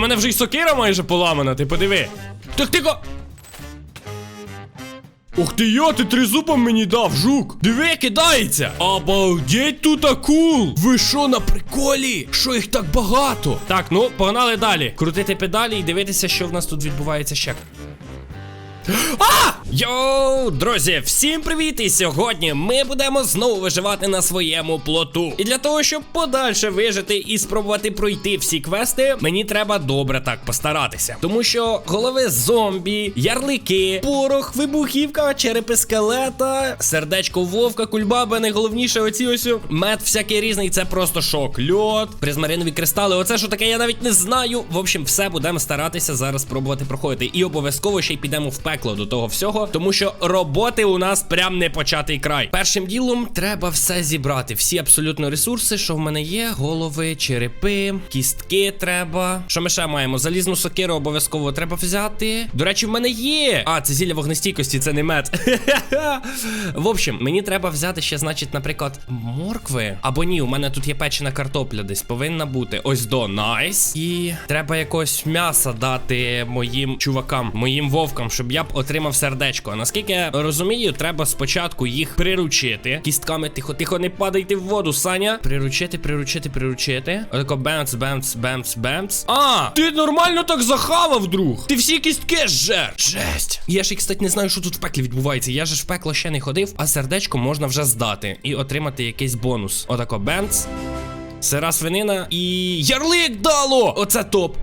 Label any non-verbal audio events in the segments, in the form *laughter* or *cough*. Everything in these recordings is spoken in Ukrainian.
у мене вже й сокира майже поламана, ти подиви. Так ти ко. Ух ти йо, ти тризубом мені дав, жук. Диви, кидається. Обалдеть тут акул. Ви що на приколі? Що їх так багато? Так, ну погнали далі. Крутити педалі і дивитися, що в нас тут відбувається ще. А! Йоу, друзі, всім привіт! І сьогодні ми будемо знову виживати на своєму плоту. І для того, щоб подальше вижити і спробувати пройти всі квести, мені треба добре так постаратися. Тому що голови зомбі, ярлики, порох, вибухівка, черепи скелета, сердечко вовка, кульбаби, найголовніше оці ось мед всякий різний. Це просто шок. Льот, призмаринові кристали. Оце що таке, я навіть не знаю. В общем, все будемо старатися зараз спробувати проходити. І обов'язково ще й підемо в пекло до того всього, тому що роботи у нас прям не початий край. Першим ділом треба все зібрати. Всі абсолютно ресурси, що в мене є: голови, черепи, кістки треба. Що ми ще маємо? Залізну сокиру обов'язково треба взяти. До речі, в мене є. А, це зілля вогнестійкості, це не мед. *laughs* В общем, мені треба взяти ще, значить, наприклад, моркви. Або ні, у мене тут є печена картопля десь повинна бути. Ось до найс. І треба якогось м'яса дати моїм чувакам, моїм вовкам, щоб я б отримав сердечко. А наскільки я розумію, треба спочатку їх приручити. Кістками тихо, тихо, не падайте в воду, Саня. Приручити, приручити, приручити. Отако бемц, бемц, бемц, бемц. А! Ти нормально так захавав, друг. Ти всі кістки жер. Жесть. Я ж, кстати, не знаю, що тут в пеклі відбувається. Я ж в пекло ще не ходив, а сердечко можна вже здати і отримати якийсь бонус. Отако бемц. Сира свинина і ярлик дало! Оце топ.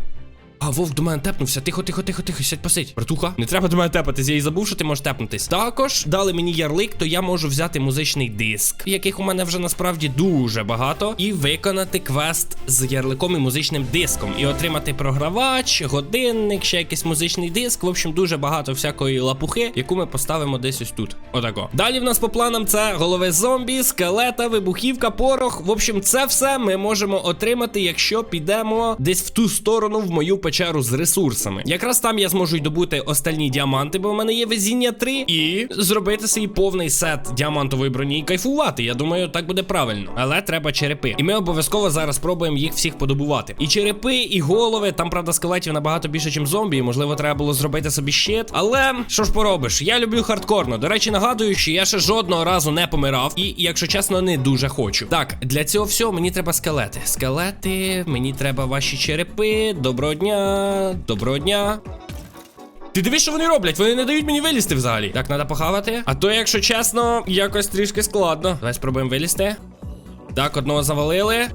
А вовк до мене тепнувся. Тихо, тихо, тихо, тихо, сядь посидь. Братуха, не треба до мене тепатись. Я і забув, що ти можеш тепнутись. Також дали мені ярлик, то я можу взяти музичний диск, яких у мене вже насправді дуже багато, і виконати квест з ярликом і музичним диском. І отримати програвач, годинник, ще якийсь музичний диск. В общем, дуже багато всякої лапухи, яку ми поставимо десь ось тут. Отако. Далі в нас по планам це голови зомбі, скелета, вибухівка, порох. В общем, це все ми можемо отримати, якщо підемо десь в ту сторону в мою печеру з ресурсами. Якраз там я зможу й добути остальні діаманти, бо в мене є везіння 3, і зробити свій повний сет діамантової броні і кайфувати. Я думаю, так буде правильно. Але треба черепи. І ми обов'язково зараз спробуємо їх всіх подобувати. І черепи, і голови. Там, правда, скелетів набагато більше, ніж зомбі. і, Можливо, треба було зробити собі щит. Але що ж поробиш? Я люблю хардкорно. До речі, нагадую, що я ще жодного разу не помирав. І, якщо чесно, не дуже хочу. Так, для цього всього мені треба скелети. Скелети, мені треба ваші черепи. Доброго дня. Доброго дня. Ти дивись, що вони роблять, вони не дають мені вилізти взагалі. Так, треба похавати. А то, якщо чесно, якось трішки складно. Давай спробуємо вилізти. Так, одного завалили.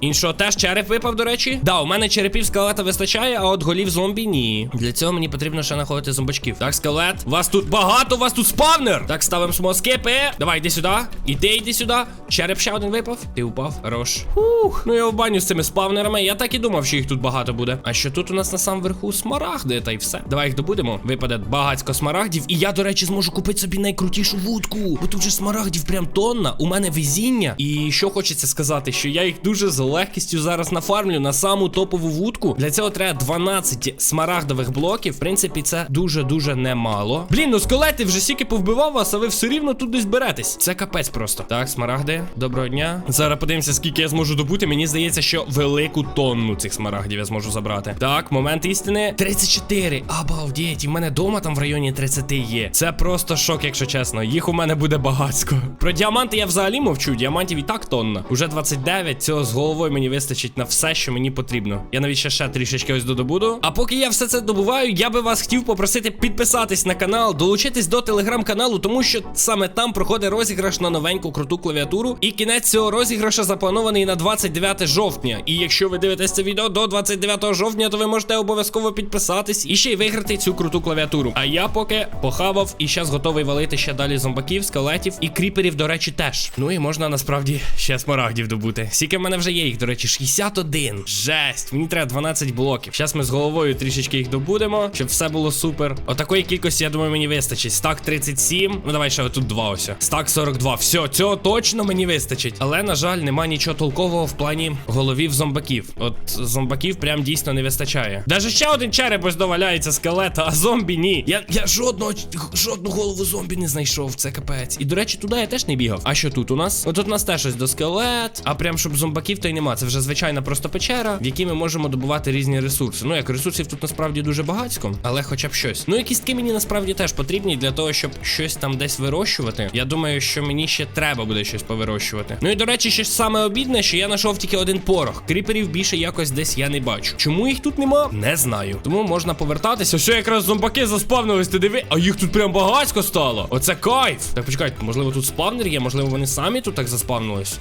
Іншого теж череп випав, до речі. Да, у мене черепів скелета вистачає, а от голів зомбі ні. Для цього мені потрібно ще знаходити зомбачків. Так, скелет. Вас тут багато, вас тут спавнер. Так, ставимо смоскипи. Давай, йди сюди. Іди, йди сюди. Череп ще один випав. Ти упав. Хорош. Ух, ну я в баню з цими спавнерами. Я так і думав, що їх тут багато буде. А що тут у нас на самому верху смарагди, та й все. Давай їх добудемо. Випаде багацько смарагдів. І я, до речі, зможу купити собі найкрутішу вудку. Бо тут же смарагдів прям тонна. У мене везіння. І що хочеться сказати, що я їх дуже з легкістю зараз нафармлю на саму топову вудку. Для цього треба 12 смарагдових блоків. В принципі, це дуже-дуже немало. Блін, ну скелети вже стільки повбивав вас, а ви все рівно тут десь беретесь. Це капець просто. Так, смарагди, доброго дня. Зараз подивимося, скільки я зможу добути. Мені здається, що велику тонну цих смарагдів я зможу забрати. Так, момент істини. 34. Обалдеть, і в мене дома там в районі 30 є. Це просто шок, якщо чесно. Їх у мене буде багатсько. Про діаманти я взагалі мовчу. Діамантів і так тонна. Уже 29. Цього з головою мені вистачить на все, що мені потрібно. Я навіть ще ще трішечки ось додобуду. А поки я все це добуваю, я би вас хотів попросити підписатись на канал, долучитись до телеграм-каналу, тому що саме там проходить розіграш на новеньку круту клавіатуру. І кінець цього розіграша запланований на 29 жовтня. І якщо ви дивитесь це відео до 29 жовтня, то ви можете обов'язково підписатись і ще й виграти цю круту клавіатуру. А я поки похавав і зараз готовий валити ще далі зомбаків, скелетів і кріперів, до речі, теж. Ну і можна насправді ще смарагдів добути. Скільки в мене вже є їх, до речі, 61. Жесть, мені треба 12 блоків. Зараз ми з головою трішечки їх добудемо, щоб все було супер. Отакої кількості, я думаю, мені вистачить. Стак 37. Ну давай ще тут два ось. Стак 42. Все, цього точно мені вистачить. Але, на жаль, нема нічого толкового в плані головів зомбаків. От зомбаків прям дійсно не вистачає. Даже ще один череп ось доваляється скелета, а зомбі ні. Я я жодного жодну голову зомбі не знайшов. Це капець. І до речі, туди я теж не бігав. А що тут у нас? Отут у нас теж ось до скелет. А прям щоб зомбаків то й нема. Це вже звичайна просто печера, в якій ми можемо добувати різні ресурси. Ну, як ресурсів тут насправді дуже багатько, але хоча б щось. Ну і кістки мені насправді теж потрібні для того, щоб щось там десь вирощувати. Я думаю, що мені ще треба буде щось повирощувати. Ну і до речі, ще саме обідне, що я знайшов тільки один порох. Кріперів більше якось десь я не бачу. Чому їх тут нема? Не знаю. Тому можна повертатися. Все, якраз зомбаки заспавнились, ти диви, а їх тут прям багатько стало. Оце кайф. Так почекайте, можливо, тут спавнер є, можливо, вони самі тут так заспавнились.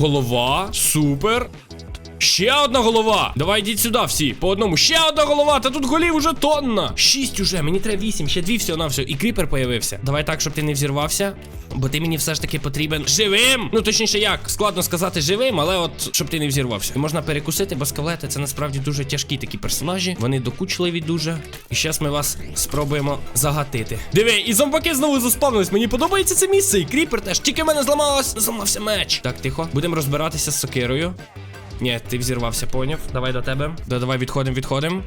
Голова, супер. Ще одна голова. Давай йдіть сюди всі. По одному. Ще одна голова. Та тут голів уже тонна. Шість уже. Мені треба вісім. Ще дві всього на все. І кріпер появився. Давай так, щоб ти не взірвався. Бо ти мені все ж таки потрібен живим. Ну точніше, як складно сказати живим, але от щоб ти не взірвався. Можна перекусити, бо скелети це насправді дуже тяжкі такі персонажі. Вони докучливі дуже. І зараз ми вас спробуємо загатити. Диви, і зомбаки знову заспавнились. Мені подобається це місце. І кріпер теж. Тільки в мене зламалось. Зламався меч. Так, тихо. Будемо розбиратися з сокирою. Ні, ти взірвався, поняв. Давай до тебе. Да, давай відходимо, відходимо.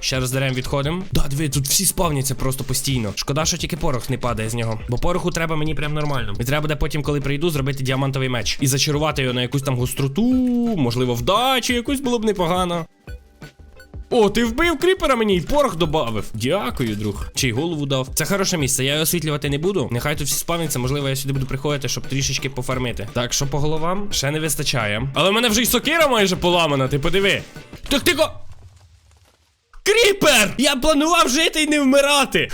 Ще раз дарем відходимо. Да, диви, тут всі спавняться просто постійно. Шкода, що тільки порох не падає з нього. Бо пороху треба мені прям нормально. І треба буде потім, коли прийду, зробити діамантовий меч. І зачарувати його на якусь там гостроту, можливо, вдачу, якусь було б непогано. О, ти вбив кріпера мені і порох добавив. Дякую, друг. Чи й голову дав. Це хороше місце. Я його освітлювати не буду. Нехай тут всі спавняться, можливо, я сюди буду приходити, щоб трішечки пофармити. Так, що по головам? Ще не вистачає. Але в мене вже й сокира майже поламана, ти подиви. Так тихо. Кріпер! Я планував жити і не вмирати.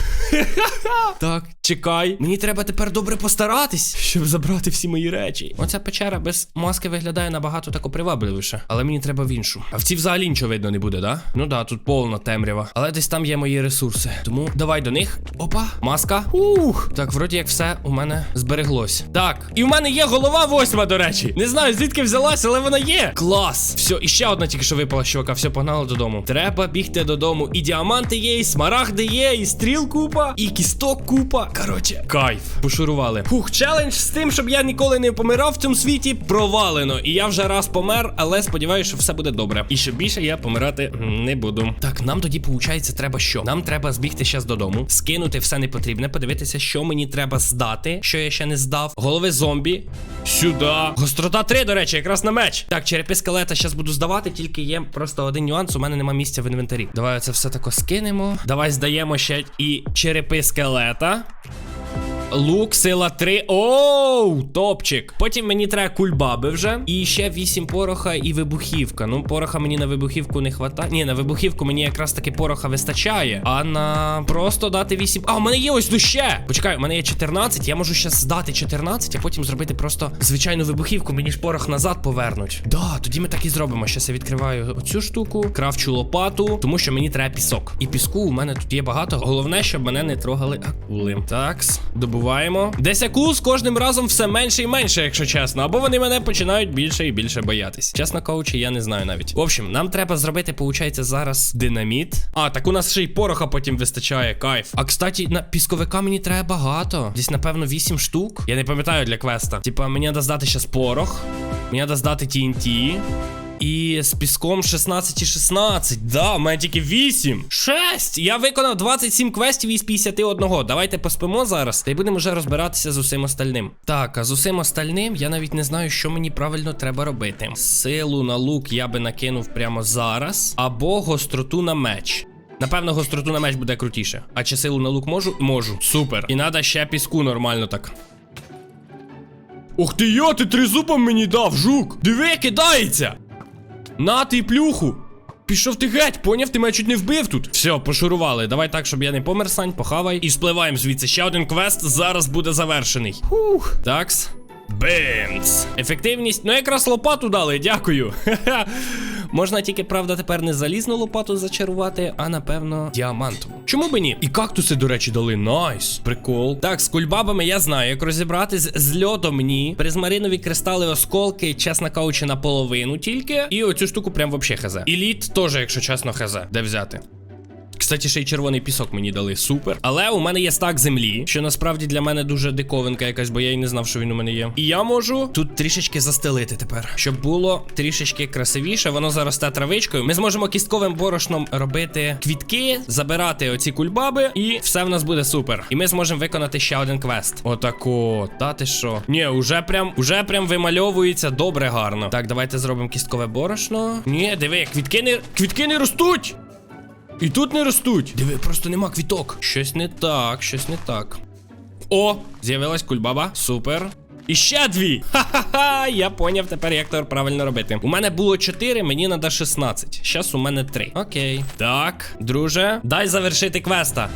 *laughs* так, чекай. Мені треба тепер добре постаратись, щоб забрати всі мої речі. Оця печера без маски виглядає набагато тако привабливіше. Але мені треба в іншу. А в цій взагалі нічого видно не буде, да? Ну да, тут повна темрява. Але десь там є мої ресурси. Тому давай до них. Опа, маска. Ух. Так, вроді як все у мене збереглось. Так, і в мене є голова восьма, до речі. Не знаю, звідки взялась, але вона є. Клас. Все, і ще одна тільки що випала чувака. Все, погнали додому. Треба бігти додому. І діаманти є, і смарагди є, і стріл купа, і кісток купа. Коротше, кайф. Пошурували. Фух, челендж з тим, щоб я ніколи не помирав в цьому світі, провалено. І я вже раз помер, але сподіваюся, що все буде добре. І що більше я помирати не буду. Так, нам тоді, виходить, треба що? Нам треба збігти зараз додому, скинути все непотрібне, подивитися, що мені треба здати, що я ще не здав. Голови зомбі. Сюди. Гострота 3, до речі, якраз на меч. Так, черепи скелета зараз буду здавати, тільки є просто один нюанс. У мене нема місця в інвентарі. Давай це все тако скинемо. Давай здаємо ще і черепи скелета. Thank you. Лук, сила 3. Оу, топчик. Потім мені треба кульбаби вже. І ще 8 пороха і вибухівка. Ну, пороха мені на вибухівку не хватає. Ні, на вибухівку мені якраз таки пороха вистачає. А на просто дати 8. А, у мене є ось ще. Почекай, у мене є 14. Я можу ще здати 14, а потім зробити просто звичайну вибухівку. Мені ж порох назад повернуть. Да, тоді ми так і зробимо. Щас я відкриваю оцю штуку, кравчу лопату, тому що мені треба пісок. І піску у мене тут є багато. Головне, щоб мене не трогали акули. Такс, добуваємо. Десь акул з кожним разом все менше і менше, якщо чесно. Або вони мене починають більше і більше боятись. Чесно кажучи, я не знаю навіть. В общем, нам треба зробити, получається, зараз динаміт. А, так у нас ще й пороха потім вистачає, кайф. А кстати, на пісковика мені треба багато. Десь, напевно, 8 штук. Я не пам'ятаю для квеста. Типа, мені треба здати ще порох. Мені треба здати TNT. І з піском 16 і 16. Да, у мене тільки 8. 6. Я виконав 27 квестів із 51. Давайте поспимо зараз. Та й будемо вже розбиратися з усім остальним. Так, а з усім остальним я навіть не знаю, що мені правильно треба робити. Силу на лук я би накинув прямо зараз. Або гостроту на меч. Напевно, гостроту на меч буде крутіше. А чи силу на лук можу? Можу. Супер. І треба ще піску нормально так. Ух ти я, ти тризубом мені дав, жук! Диви, кидається! На ти плюху! Пішов ти геть, поняв, ти мене чуть не вбив тут. Все, пошурували. Давай так, щоб я не помер, Сань, похавай. І спливаємо звідси. Ще один квест зараз буде завершений. Хух. Такс. Бимц. Ефективність. Ну, якраз лопату дали, дякую. *laughs* Ха-ха. Можна тільки, правда, тепер не залізну лопату зачарувати, а напевно діамантову. Чому би ні? І кактуси, до речі, дали. Найс. Прикол. Так, з кульбабами я знаю, як розібратись з льодом ні. Призмаринові кристали осколки, чесно кажучи, наполовину тільки. І оцю штуку прям вообще хз. І лід теж, якщо чесно, хз. Де взяти? Кстати, ще й червоний пісок мені дали. Супер. Але у мене є стак землі, що насправді для мене дуже диковинка якась, бо я й не знав, що він у мене є. І я можу тут трішечки застелити тепер, щоб було трішечки красивіше. Воно заросте травичкою. Ми зможемо кістковим борошном робити квітки, забирати оці кульбаби, і все в нас буде супер. І ми зможемо виконати ще один квест. Отако. Та ти що? Ні, уже прям, уже прям вимальовується добре гарно. Так, давайте зробимо кісткове борошно. Ні, диви, квітки не квітки не ростуть. І тут не ростуть. Диви, просто нема квіток. Щось не так, щось не так. О, з'явилась кульбаба. Супер. І ще дві. Ха-ха-ха. Я поняв тепер, як то правильно робити. У мене було 4, мені треба 16. Щас у мене 3. Окей. Так, друже, дай завершити квеста.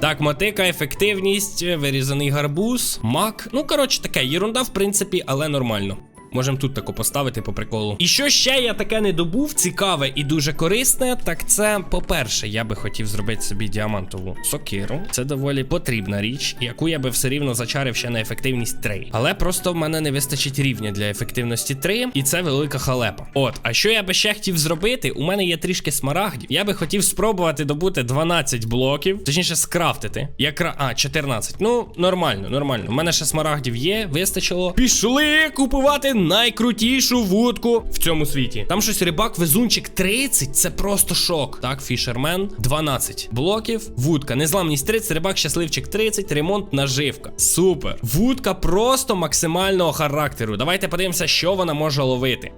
Так, мотика, ефективність, вирізаний гарбуз, мак. Ну, коротше, таке, єрунда, в принципі, але нормально. Можемо тут тако поставити по приколу. І що ще я таке не добув, цікаве і дуже корисне, так це, по-перше, я би хотів зробити собі діамантову сокиру. Це доволі потрібна річ, яку я би все рівно зачарив ще на ефективність 3. Але просто в мене не вистачить рівня для ефективності 3, і це велика халепа. От, а що я би ще хотів зробити? У мене є трішки смарагдів. Я би хотів спробувати добути 12 блоків, точніше, скрафтити. Якра... А, 14. Ну, нормально, нормально. У мене ще смарагдів є, вистачило. Пішли купувати найкрутішу вудку в цьому світі. Там щось рибак, везунчик 30, це просто шок. Так, фішермен 12 блоків. Вудка, незламність 30, рибак, щасливчик 30, ремонт, наживка. Супер. Вудка просто максимального характеру. Давайте подивимося, що вона може ловити.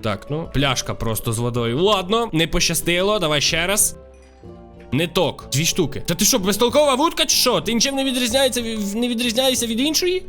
Так, ну, пляшка просто з водою. Ладно, не пощастило, давай ще раз. Не ток, дві штуки. Та ти що, безтолкова вудка чи що? Ти нічим не відрізняється не відрізняєшся від іншої?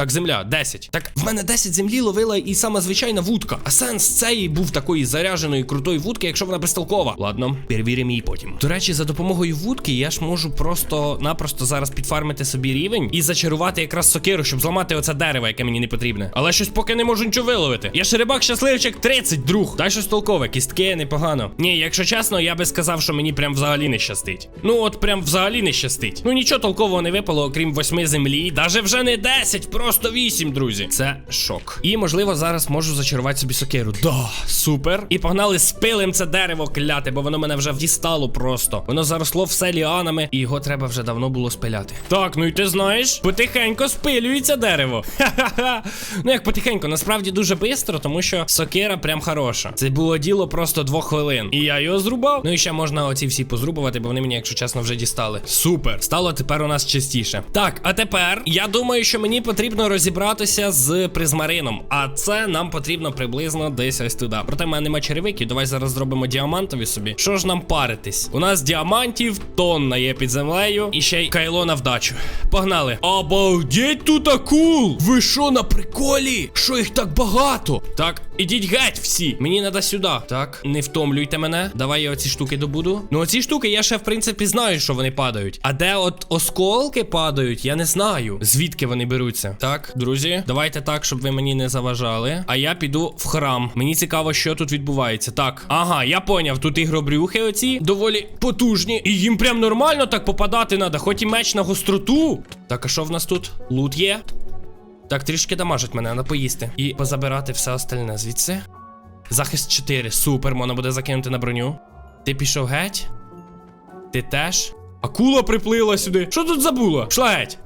Так, земля, 10. Так, в мене 10 землі ловила і сама звичайна вудка. А сенс цієї був такої заряженої крутої вудки, якщо вона безтолкова. Ладно, перевіримо її потім. До речі, за допомогою вудки я ж можу просто-напросто зараз підфармити собі рівень і зачарувати якраз сокиру, щоб зламати оце дерево, яке мені не потрібне. Але щось поки не можу нічого виловити. Я ж рибак щасливчик 30, друг. Дай щось толкове, кістки непогано. Ні, якщо чесно, я би сказав, що мені прям взагалі не щастить. Ну от прям взагалі не щастить. Ну нічого толкового не випало, окрім восьми землі. Даже вже не 10, просто 8, друзі. Це шок. І можливо зараз можу зачарувати собі сокиру. Да, супер. І погнали спилим це дерево кляте, бо воно мене вже дістало просто. Воно заросло все ліанами, і його треба вже давно було спиляти. Так, ну і ти знаєш, потихенько спилюється дерево. *laughs* Ха-ха-ха. Ну як потихенько, насправді дуже швидко, тому що сокира прям хороша. Це було діло просто двох хвилин. І я його зрубав. Ну і ще можна оці всі позрубувати, бо вони мені, якщо чесно, вже дістали. Супер. Стало тепер у нас частіше. Так, а тепер я думаю, що мені потрібно розібратися з призмарином. А це нам потрібно приблизно десь ось туди. Проте в мене нема черевиків. Давай зараз зробимо діамантові собі. Що ж нам паритись? У нас діамантів тонна є під землею. І ще й кайло на вдачу. Погнали. Обалдеть тут акул! Ви що на приколі? Що їх так багато? Так, ідіть геть всі. Мені треба сюди. Так, не втомлюйте мене. Давай я оці штуки добуду. Ну, оці штуки я ще в принципі знаю, що вони падають. А де от осколки падають, я не знаю. Звідки вони беруться? Так, друзі, давайте так, щоб ви мені не заважали. А я піду в храм. Мені цікаво, що тут відбувається. Так, ага, я поняв. Тут ігробрюхи оці доволі потужні. І їм прям нормально так попадати треба, хоч і меч на гостроту. Так, а що в нас тут? Лут є? Так, трішки дамажить мене, треба поїсти. І позабирати все остальне звідси. Захист 4. Супер, можна буде закинути на броню. Ти пішов геть? Ти теж? Акула приплила сюди. Що тут забула? Пішла геть.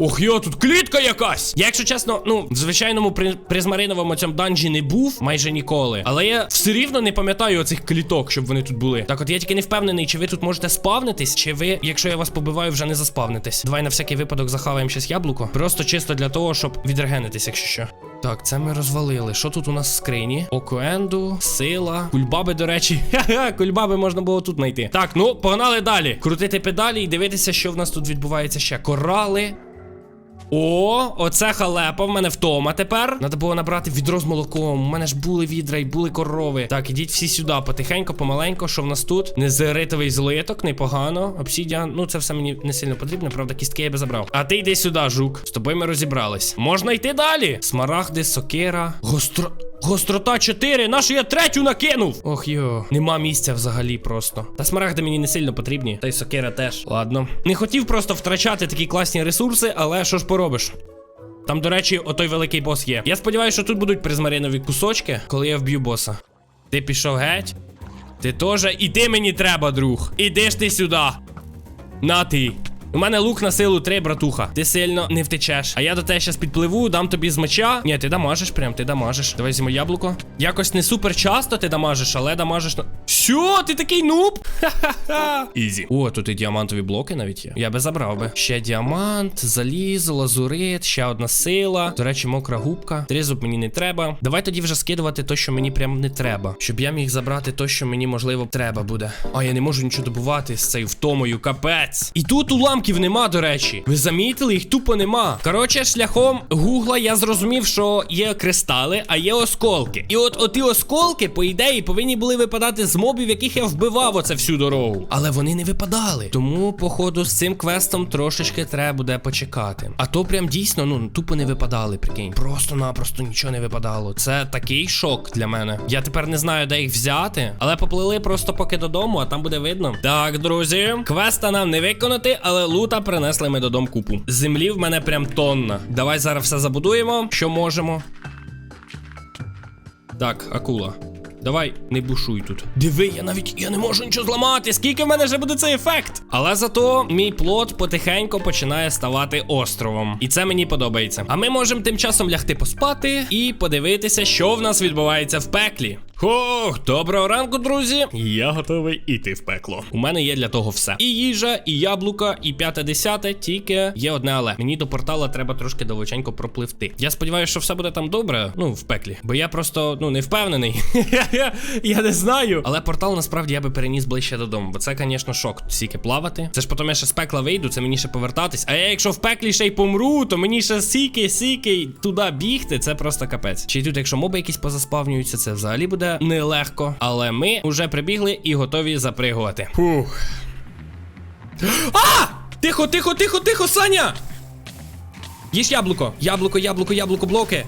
Ох, йо, тут клітка якась. Я, якщо чесно, ну, в звичайному при... призмариновому цьому данжі не був майже ніколи. Але я все рівно не пам'ятаю оцих кліток, щоб вони тут були. Так, от я тільки не впевнений, чи ви тут можете спавнитись, чи ви, якщо я вас побиваю, вже не заспавнитесь. Давай на всякий випадок захаваємо щось яблуко. Просто чисто для того, щоб відрегенитись, якщо що. Так, це ми розвалили. Що тут у нас в скрині? Окуенду, сила, кульбаби, до речі. *laughs* Ха-ха, кульбаби можна було тут знайти. Так, ну погнали далі. Крутити педалі і дивитися, що в нас тут відбувається ще. Корали. О, оце халепа, в мене втома тепер. Надо було набрати відро з молоком. У мене ж були відра і були корови. Так, ідіть всі сюди, потихеньку, помаленько. Що в нас тут? Незеритовий злиток, непогано. Обсідіан. Ну, це все мені не сильно потрібно, правда, кістки я би забрав. А ти йди сюди, жук. З тобою ми розібрались. Можна йти далі. Смарагди, сокира, гостро. Гострота 4, нашу я третю накинув. Ох йо, нема місця взагалі просто. Та смарагди мені не сильно потрібні, та й сокира теж. Ладно. Не хотів просто втрачати такі класні ресурси, але що ж поробиш? Там, до речі, отой великий бос є. Я сподіваюся, що тут будуть призмаринові кусочки, коли я вб'ю боса. Ти пішов геть? Ти теж, і ти мені треба, друг. Іди ж ти сюди. На ти. У мене лук на силу 3, братуха. Ти сильно не втечеш. А я до тебе щас підпливу, дам тобі з меча. Ні, ти дамажиш прям, ти дамажиш. Давай зімо яблуко. Якось не супер часто ти дамажиш, але дамажиш на. Що? Ти такий нуб? Ха-ха-ха. Ізі. О, тут і діамантові блоки навіть є. Я би забрав би. Ще діамант, залізо, лазурит, ще одна сила. До речі, мокра губка. Тризуб мені не треба. Давай тоді вже скидувати то, що мені прям не треба. Щоб я міг забрати то, що мені можливо треба буде. А я не можу нічого добувати з цією втомою, капець. І тут уламків нема, до речі. Ви замітили, їх тупо нема. Коротше, шляхом гугла я зрозумів, що є кристали, а є осколки. І от оті осколки, по ідеї, повинні були випадати з мобів, яких я вбивав оце всю дорогу. Але вони не випадали. Тому, походу, з цим квестом трошечки треба буде почекати. А то прям дійсно, ну, тупо не випадали, прикинь. Просто-напросто нічого не випадало. Це такий шок для мене. Я тепер не знаю, де їх взяти, але поплили просто поки додому, а там буде видно. Так, друзі, квеста нам не виконати, але лута принесли ми додому купу. Землі в мене прям тонна. Давай зараз все забудуємо, що можемо. Так, акула. Давай, не бушуй тут. Диви, я навіть я не можу нічого зламати. Скільки в мене вже буде цей ефект? Але зато мій плод потихеньку починає ставати островом. І це мені подобається. А ми можемо тим часом лягти поспати і подивитися, що в нас відбувається в пеклі. Хох, доброго ранку, друзі. Я готовий іти в пекло. У мене є для того все. І їжа, і яблука, і п'яте десяте, тільки є одне але. Мені до портала треба трошки далеченько пропливти. Я сподіваюся, що все буде там добре. Ну, в пеклі. Бо я просто ну не впевнений. *laughs* я не знаю. Але портал насправді я би переніс ближче додому. Бо це, звісно, шок. Стільки плавати. Це ж потім я ще з пекла вийду, це мені ще повертатись. А я, якщо в пеклі ще й помру, то мені ще сіки, сіки туди бігти. Це просто капець. Чи тут, якщо моби якісь позаспавнюються, це взагалі буде нелегко. Але ми вже прибігли і готові запригувати. Фух. А! Тихо, тихо, тихо, тихо, Саня! Їж яблуко. Яблуко, яблуко, яблуко, блоки.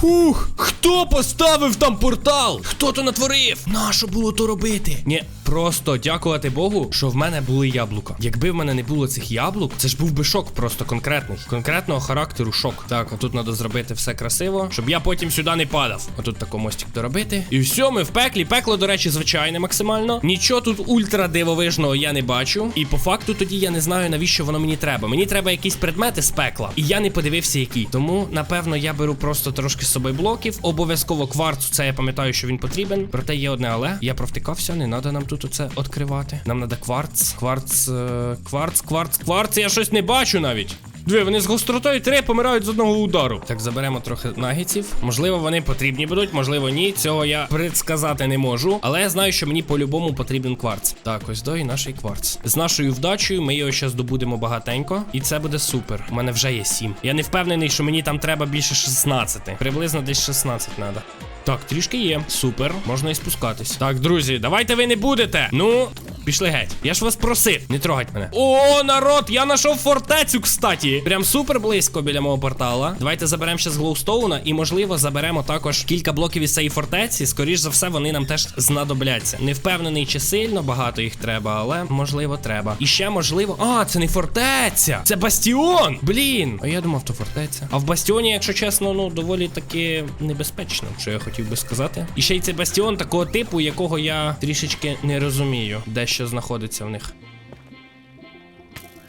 Фух, хто поставив там портал? Хто то натворив? Нащо було то робити? Ні, просто дякувати Богу, що в мене були яблука. Якби в мене не було цих яблук, це ж був би шок просто конкретний. Конкретного характеру шок. Так, а тут треба зробити все красиво, щоб я потім сюди не падав. А тут тако мостик доробити. І все, ми в пеклі. Пекло, до речі, звичайне максимально. Нічого тут ультра дивовижного я не бачу. І по факту тоді я не знаю, навіщо воно мені треба. Мені треба якісь предмети з пекла. І я не подивився, які. Тому, напевно, я беру просто трошки з собою блоків. Обов'язково кварцу, це я пам'ятаю, що він потрібен. Проте є одне, але я провтикався, не треба нам тут оце відкривати. Нам треба кварц, кварц, е, кварц, кварц, кварц. Я щось не бачу навіть. Дві, вони з гостротою 3 помирають з одного удару. Так, заберемо трохи нагідців. Можливо, вони потрібні будуть, можливо, ні. Цього я предсказати не можу. Але я знаю, що мені по-любому потрібен кварц. Так, ось до і наш кварц. З нашою вдачею ми його ще здобудемо багатенько. І це буде супер. У мене вже є 7. Я не впевнений, що мені там треба більше 16. Приблизно десь 16 треба. Так, трішки є. Супер, можна і спускатись. Так, друзі, давайте ви не будете. Ну, пішли геть. Я ж вас просив, не трогать мене. О, народ, я знайшов фортецю, кстати. Прям супер близько біля мого портала. Давайте заберемо ще з глоустоуна і, можливо, заберемо також кілька блоків із цієї фортеці. Скоріш за все, вони нам теж знадобляться. Не впевнений, чи сильно багато їх треба, але можливо треба. І ще можливо. А, це не фортеця, це бастіон. Блін. А я думав, то фортеця. А в бастіоні, якщо чесно, ну доволі таки небезпечно, що я хотів би сказати. І ще й це бастіон такого типу, якого я трішечки не розумію, де що знаходиться в них.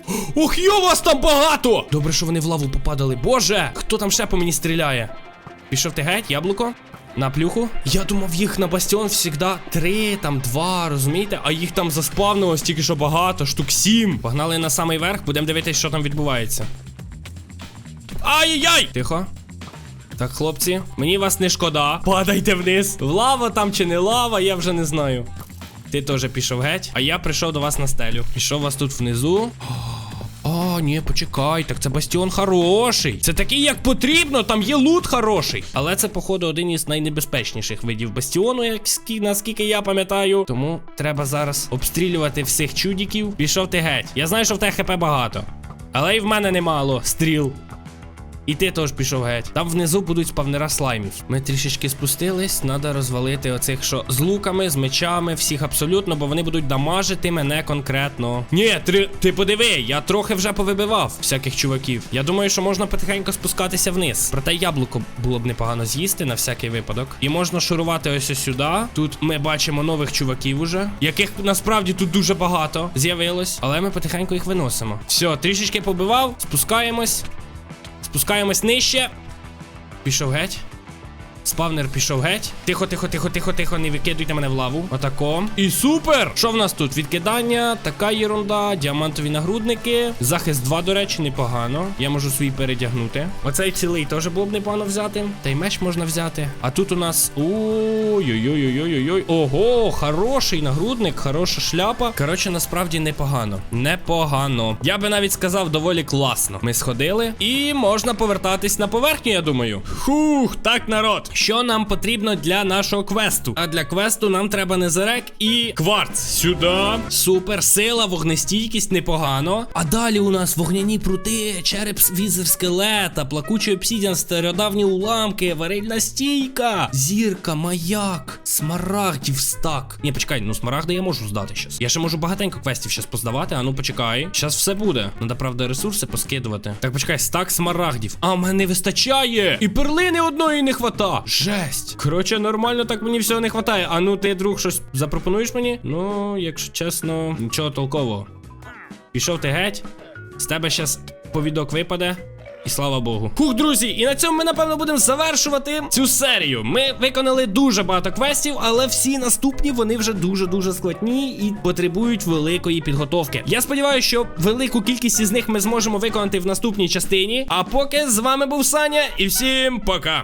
*gasps* Ох, йо вас там багато! Добре, що вони в лаву попадали. Боже, хто там ще по мені стріляє? Пішов ти геть, яблуко? На плюху? Я думав, їх на бастіон завжди три, там два, розумієте? А їх там заспавнилось тільки що багато, штук сім. Погнали на самий верх, будемо дивитися, що там відбувається. Ай-яй-яй! Тихо. Так, хлопці, мені вас не шкода. Падайте вниз. Лава там чи не лава, я вже не знаю. Ти теж пішов геть, а я прийшов до вас на стелю. Пішов вас тут внизу. А, ні, почекай, так це бастіон хороший. Це такий, як потрібно, там є лут хороший. Але це, походу, один із найнебезпечніших видів бастіону, як наскільки я пам'ятаю. Тому треба зараз обстрілювати всіх чудіків. Пішов ти геть. Я знаю, що в тебе хп багато. Але і в мене немало стріл. І ти теж пішов геть. Там внизу будуть спавнера слаймів. Ми трішечки спустились, треба розвалити оцих, що з луками, з мечами, всіх абсолютно, бо вони будуть дамажити мене конкретно. Ні, ти, ти подиви, я трохи вже повибивав всяких чуваків. Я думаю, що можна потихеньку спускатися вниз. Проте яблуко було б непогано з'їсти на всякий випадок. І можна шурувати ось сюди. Тут ми бачимо нових чуваків уже, яких насправді тут дуже багато з'явилось. Але ми потихеньку їх виносимо. Все, трішечки побивав, спускаємось. Спускаємось нижче. Пішов геть. Спавнер пішов геть. Тихо, тихо, тихо, тихо, тихо, не викидуйте мене в лаву. Отако. І супер! Що в нас тут? Відкидання, така єрунда, діамантові нагрудники. Захист 2, до речі, непогано. Я можу свій передягнути. Оцей цілий теж було б непогано взяти. Та й меч можна взяти. А тут у нас. Ой-ой-ой-ой-ой. Ого, хороший нагрудник, хороша шляпа. Коротше, насправді непогано. Непогано. Я би навіть сказав, доволі класно. Ми сходили і можна повертатись на поверхню, я думаю. Хух, так, народ. Що нам потрібно для нашого квесту? А для квесту нам треба незерек і кварц. Сюди. Супер, сила, вогнестійкість, непогано. А далі у нас вогняні прути, череп візер скелета, плакучий обсідіан, стародавні уламки, варильна стійка, зірка, маяк, смарагдів стак. Ні, почекай, ну смарагди я можу здати щас. Я ще можу багатенько квестів щас поздавати, а ну почекай. Щас все буде. Надо, правда, ресурси поскидувати. Так, почекай, стак смарагдів. А мене не вистачає. І перлини одної не хвата. Жесть. Коротше, нормально так мені всього не хватає. А ну ти, друг, щось запропонуєш мені? Ну, якщо чесно, нічого толкового. Пішов ти геть. З тебе щас повідок випаде. І слава Богу. Хух, друзі, і на цьому ми напевно будемо завершувати цю серію. Ми виконали дуже багато квестів, але всі наступні вони вже дуже дуже складні і потребують великої підготовки. Я сподіваюся, що велику кількість із них ми зможемо виконати в наступній частині. А поки з вами був Саня, і всім пока.